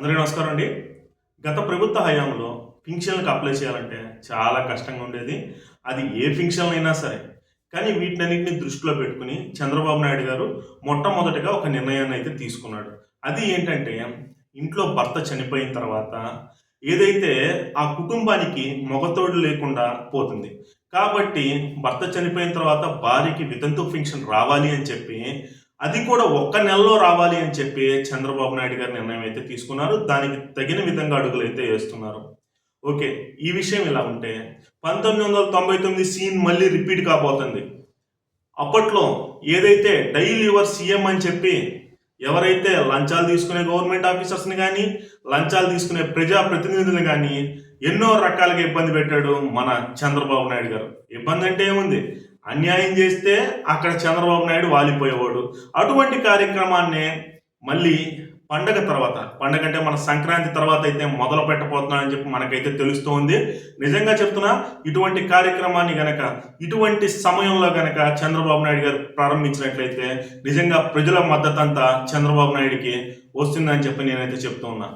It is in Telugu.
అందరికీ నమస్కారం అండి. గత ప్రభుత్వ హయాంలో పింఛన్లకు అప్లై చేయాలంటే చాలా కష్టంగా ఉండేది. అది ఏ పింఛన్ అయినా సరే. కానీ వీటినన్నింటినీ దృష్టిలో పెట్టుకుని చంద్రబాబు నాయుడు గారు మొట్టమొదటిగా ఒక నిర్ణయాన్ని అయితే తీసుకున్నాడు. అది ఏంటంటే ఇంట్లో భర్త చనిపోయిన తర్వాత ఏదైతే ఆ కుటుంబానికి మొగతోడు లేకుండా పోతుంది. కాబట్టి భర్త చనిపోయిన తర్వాత భార్యకి వితంతు ఫింక్షన్ రావాలి అని చెప్పి అది కూడా ఒక్క నెలలో రావాలి అని చెప్పి చంద్రబాబు నాయుడు గారు నిర్ణయం అయితే తీసుకున్నారు. దానికి తగిన విధంగా అడుగులు అయితే వేస్తున్నారు. ఓకే ఈ విషయం ఇలా ఉంటే పంతొమ్మిది వందల తొంభై తొమ్మిది సీన్ మళ్ళీ రిపీట్ కాబోతుంది. అప్పట్లో ఏదైతే డైలీ యువర్ సీఎం అని చెప్పి ఎవరైతే లంచాలు తీసుకునే గవర్నమెంట్ ఆఫీసర్స్ని కానీ లంచాలు తీసుకునే ప్రజా ప్రతినిధులను కానీ ఎన్నో రకాలుగా ఇబ్బంది పెట్టాడు మన చంద్రబాబు నాయుడు గారు. ఇబ్బంది అంటే ఏముంది? అన్యాయం చేస్తే అక్కడ చంద్రబాబు నాయుడు వాలిపోయేవాడు. అటువంటి కార్యక్రమాన్ని మళ్ళీ పండగ తర్వాత పండగ అంటే మన సంక్రాంతి తర్వాత అయితే మొదలు పెట్టబోతున్నాడని చెప్పి మనకైతే తెలుస్తోంది. నిజంగా చెప్తున్నా ఇటువంటి కార్యక్రమాన్ని గనక ఇటువంటి సమయంలో గనక చంద్రబాబు నాయుడు గారు ప్రారంభించినట్లయితే నిజంగా ప్రజల మద్దతు అంతా చంద్రబాబు నాయుడికి వస్తుందని చెప్పి నేనైతే చెప్తూ ఉన్నా